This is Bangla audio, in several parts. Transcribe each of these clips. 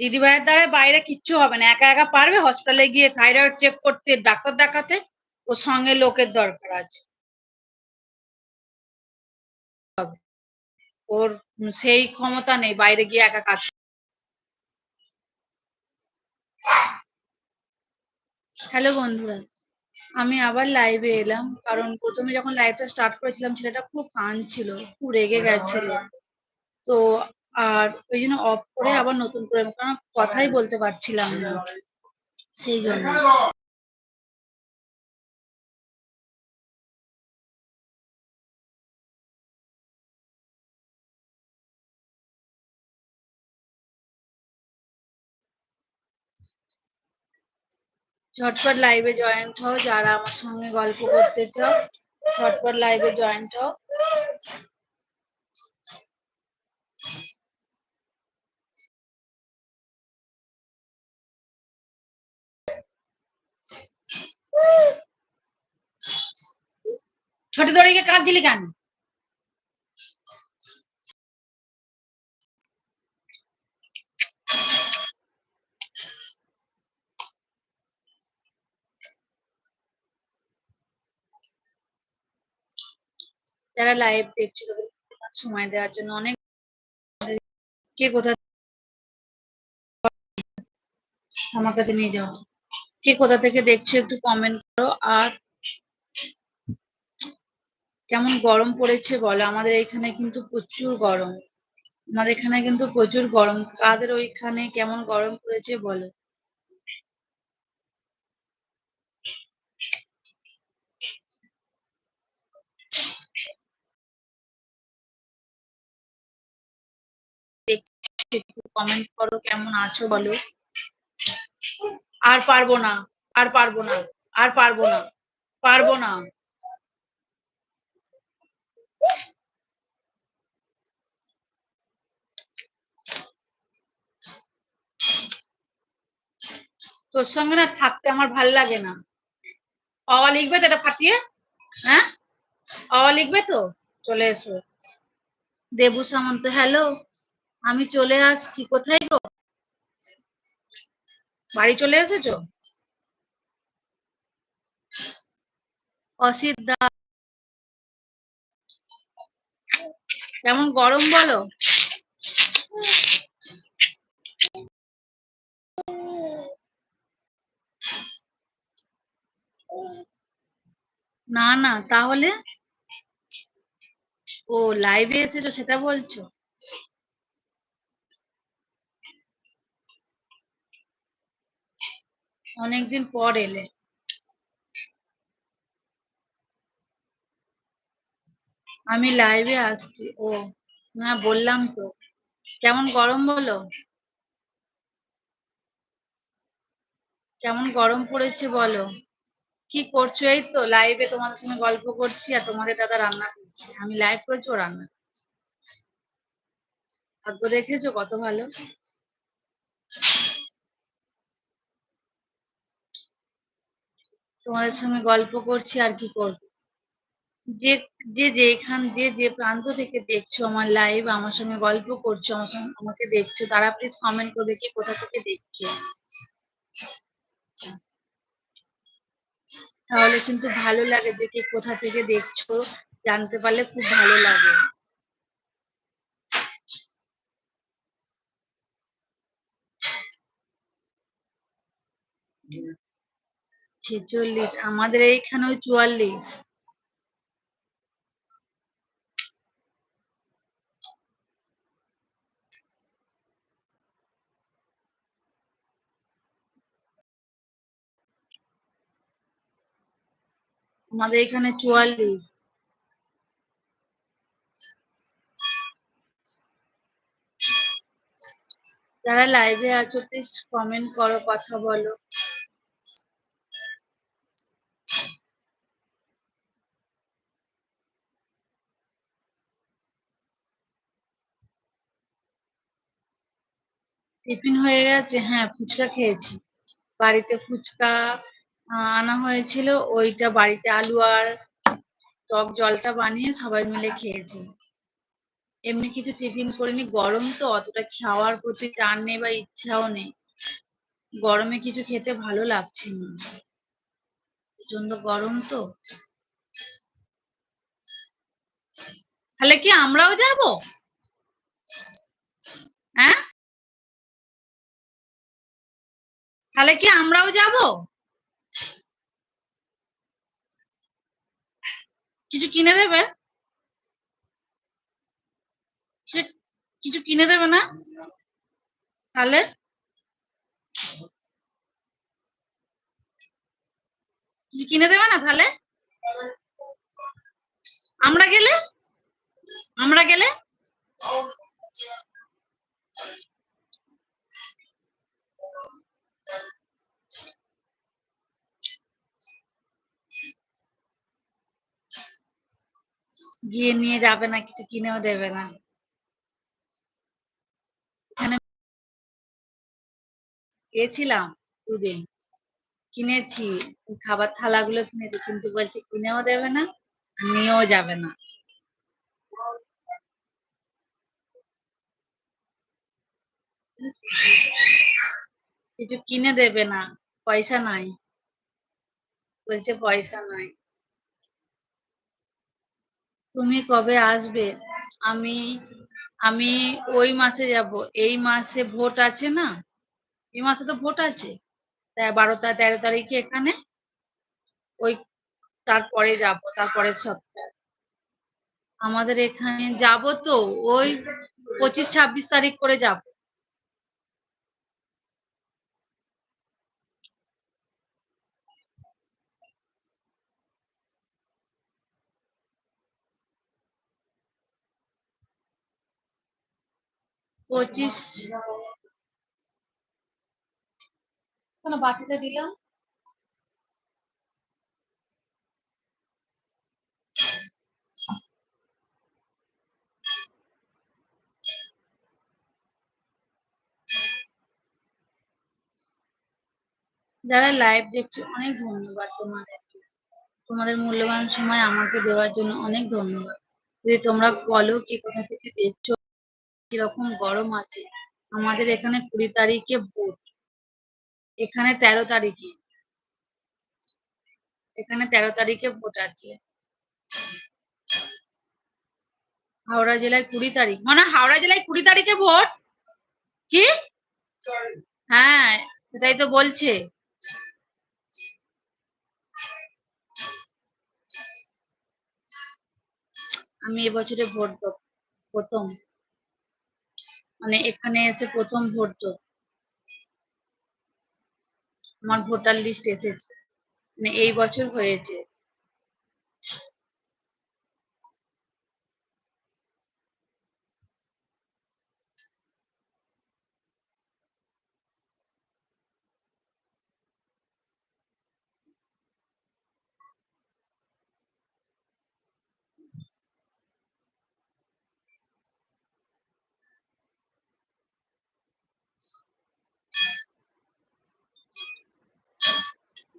দিদিভাইয়ের দ্বারা বাইরে কিচ্ছু হবে না। একা একা পারবে হসপিটালে গিয়ে থাইরয়েড চেক করতে, ডাক্তার দেখাতে? ওর সঙ্গে লোকের দরকার আছে। ওর সেই ক্ষমতা নেই বাইরে গিয়ে একা কাজ হ্যালো বন্ধুরা, আমি আবার লাইভে এলাম। কারণ প্রথমে যখন লাইভটা স্টার্ট করেছিলাম, ছেলেটা খুব কাঁদছিল খুব রেগে গেছিল। তো আর ওই জন্য অফ করে আবার নতুন করে, কারণ কথাই বলতে পারছিলাম না। সেই জন্য। ঝটপট লাইভে জয়েন্ট হও, যারা আমার সঙ্গে গল্প করতে চাও, ঝটপট লাইভে জয়েন্ট হও। ছোট দড়িকে কাঁদছিলি কেন? যারা লাইভ দেখছ, তাদের সময় দেওয়ার জন্য অনেক কে কোথা আমার কাছে নিয়ে যাও। কে কোথা থেকে দেখছ একটু কমেন্ট করো। আর কেমন গরম পড়েছে বলো? আমাদের এখানে কিন্তু প্রচুর গরম। আমাদের এখানে কিন্তু প্রচুর গরম। কাদের ওইখানে কেমন গরম পড়েছে বলো? একটু কমেন্ট করো, কেমন আছো বলো। আর পারব না, আর পারব না, আর পারব না পারব না। তোর সঙ্গে না থাকতে আমার ভালো লাগে না। অ লিখবে তো এটা ফাটিয়ে? হ্যাঁ? অ লিখবে তো? চলে এসো। দেবু সামন্ত হ্যালো আমি চলে আসছি। কোথায় গো? বাড়ি চলে এসেছ? অসিত দা কেমন গরম বলো? না না, তাহলে? ও লাইভে এসেছ, সেটা বলছো? অনেকদিন পর এলে। আমি লাইভে আসছি। ও, না, বললাম তো। কেমন গরম বলো? কেমন গরম পড়েছে বলো? কি করছ? এই তো লাইভে তোমাদের সঙ্গে গল্প করছি আর তোমাদের দাদা রান্না করছে। আমি লাইভ করছি, ও রান্না ভাগ্য দেখেছ কত ভালো? তোমাদের সঙ্গে গল্প করছি আর কি করব। যে যে যেখান যে যে প্রান্ত থেকে দেখছ আমার লাইভ আমার সঙ্গে গল্প করছ, আমার সঙ্গে আমাকে দেখছ, তারা প্লিজ কমেন্ট করবে কি কোথা থেকে দেখছ। তাহলে কিন্তু ভালো লাগে যে কে কোথা থেকে দেখছ, জানতে পারলে খুব ভালো লাগে। ছেচল্লিশ, আমাদের এইখানে ওই চুয়াল্লিশ। আমাদের এখানে চুয়াল্লিশ। যারা লাইভে আছো প্লিজ কমেন্ট করো, কথা বলো। টিফিন হয়ে গেছে হ্যাঁ ফুচকা খেয়েছি। বাড়িতে ফুচকা আনা হয়েছিল, ওইটা বাড়িতে আলু আর টক জলটা বানিয়ে সবাই মিলে খেয়েছি। এমনি কিছু টিফিন করিনি, গরম তো, অতটা খাওয়ার প্রতি টান নেই বা ইচ্ছাও নেই। গরমে কিছু খেতে ভালো লাগছে না। প্রচণ্ড গরম তো। তাহলে কি আমরাও যাব? হ্যাঁ? তাহলে কি আমরাও যাব? কিছু কিনে দেবে? কিছু- কিনে দেবে না? তাহলে? কিছু কিনে দেবে না তাহলে? আমরা গেলে? আমরা গেলে? গিয়ে নিয়ে যাবে না, কিছু কিনেও দেবে না। গেছিলাম দুদিন। কিনেছি, খাবার থালাগুলো কিনেছি, কিন্তু বলছে কিনেও দেবে না, নিয়েও যাবে না। কিছু কিনে দেবে না, পয়সা নাই। বলছে পয়সা নাই। তুমি কবে আসবে? আমি আমি ওই মাসে যাব। এই মাসে ভোট আছে না? এই মাসে তো ভোট আছে। বারো তেরো তারিখে এখানে ওই তারপরে যাব তারপরের সপ্তাহে। আমাদের এখানে যাব তো, ওই পঁচিশ, ছাব্বিশ তারিখ করে যাব। পঁচিশ। কেন বাচ্চাটা দিলাম? যারা লাইভ দেখছ, অনেক ধন্যবাদ তোমাদেরকে তোমাদের মূল্যবান সময় আমাকে দেওয়ার জন্য অনেক ধন্যবাদ। যদি তোমরা বলো কি কোথা থেকে দেখছ। কীরকম গরম আছে? আমাদের এখানে কুড়ি তারিখে ভোট। এখানে তেরো তারিখে। এখানে তেরো তারিখে ভোট আছে। হাওড়া জেলায় কুড়ি তারিখ। মানে হাওড়া জেলায় কুড়ি তারিখে ভোট? কি? হ্যাঁ সেটাই তো বলছে। আমি এবছরে ভোট দেবো। প্রথম। মানে এখানে এসে প্রথম ভোট তো। আমার ভোটার লিস্ট এসেছে। মানে এই বছর হয়েছে।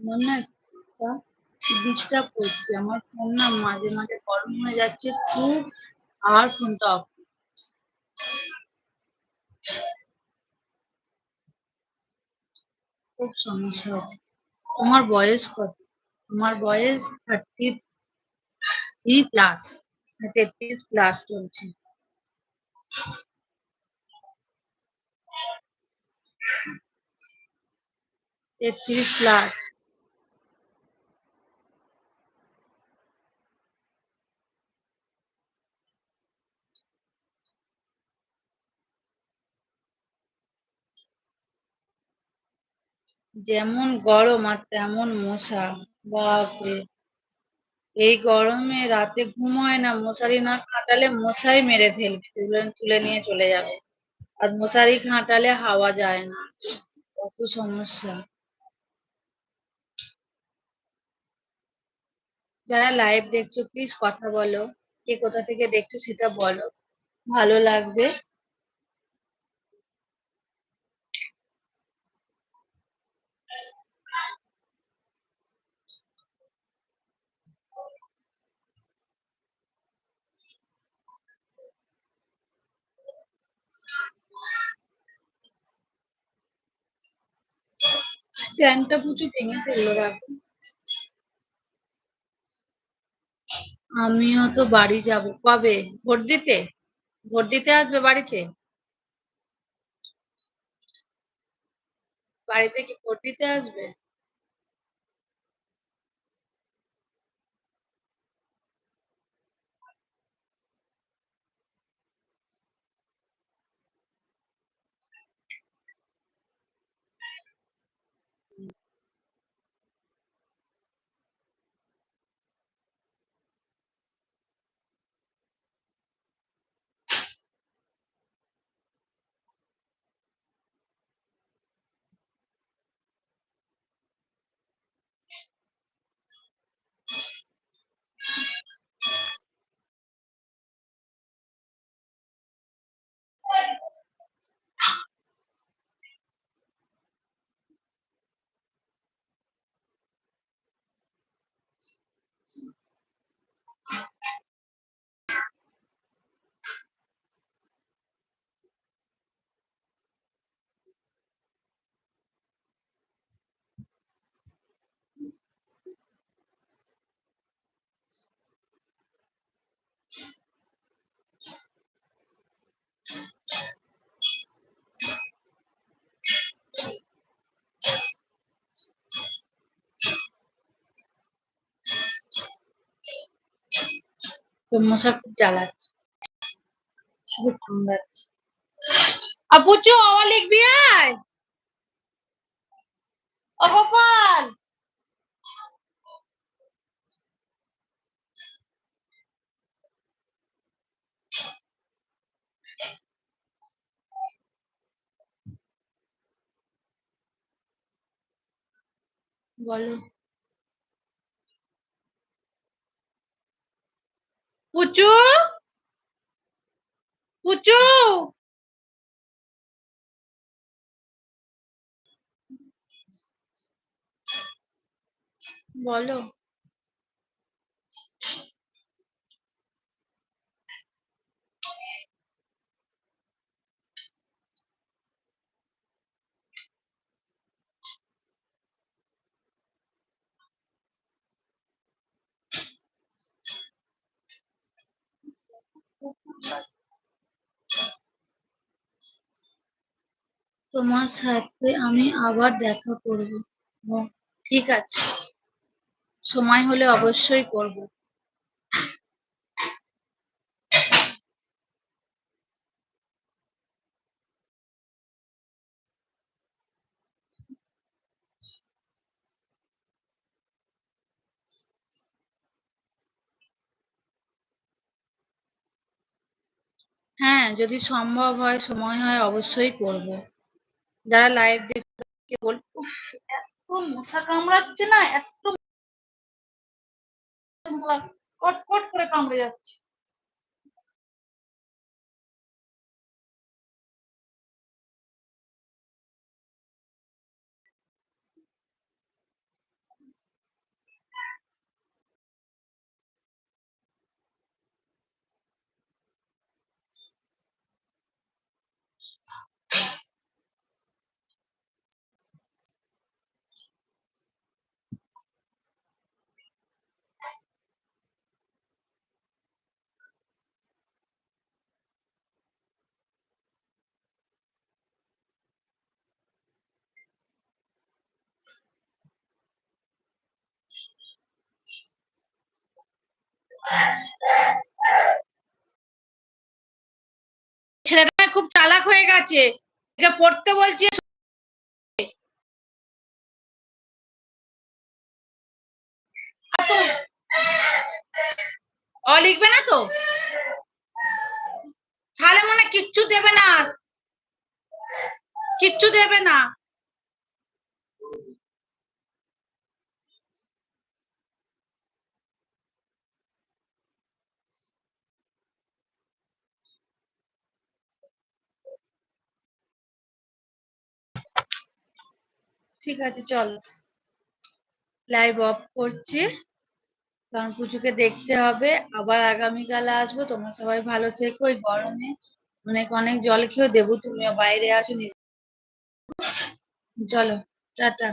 আমার না ডিস্টার্ব করছে। আমার ফোন না মাঝে মাঝে গরম হয়ে যাচ্ছে, খুব, আর ফোনটা অফ খুব সমস্যা হচ্ছে। তোমার বয়স কত? তোমার বয়স থার্টি থ্রি প্লাস তেত্রিশ প্লাস চলছে। তেত্রিশ প্লাস যেমন গরম আর তেমন মশা। বাপরে! এই গরমে রাতে ঘুম হয় না, মশারি না খাটালে মশাই মেরে ফেলবে, তুলে তুলে নিয়ে চলে যাবে। আর মশারি খাটালে হাওয়া যায় না। কত সমস্যা। যারা লাইভ দেখছ প্লিজ কথা বলো। কে কোথা থেকে দেখছ সেটা বলো। ভালো লাগবে। স্ট্যান্ডটা পুচু ভেঙে ফেলল দেখো আমিও তো বাড়ি যাব। কবে? ভোট দিতে? ভোট দিতে আসবে বাড়িতে? বাড়িতে কি ভোট দিতে আসবে? তো মশা খুব জ্বালাচ্ছে। শুধু কামড়াচ্ছে আর পুচু আমার লিখবি আয়। ও বলো। পুচু? পুচু? বলো। তোমার সাথে আমি আবার দেখা করব। ঠিক আছে। সময় হলে অবশ্যই করব। হ্যাঁ যদি সম্ভব হয়, সময় হয়, অবশ্যই করব। যারা লাইভ দেখে বল এত মশা কামড়াচ্ছে না এত কট কট করে কামড়ে যাচ্ছে। ছেলেটা খুব চালাক হয়ে গেছে। একে পড়তে বলছি। অ লিখবে না তো? তাহলে মনে কিচ্ছু দেবে না। কিচ্ছু দেবে না। ঠিক আছে, চল। লাইভ অফ করছি। কারণ পুজোকে দেখতে হবে। আবার আগামীকাল আসব। তোমরা সবাই ভালো থেকো। ওই গরমে অনেক অনেক জল খেয়েও দেবো, তুমিও বাইরে আসো। চলো, টাটা।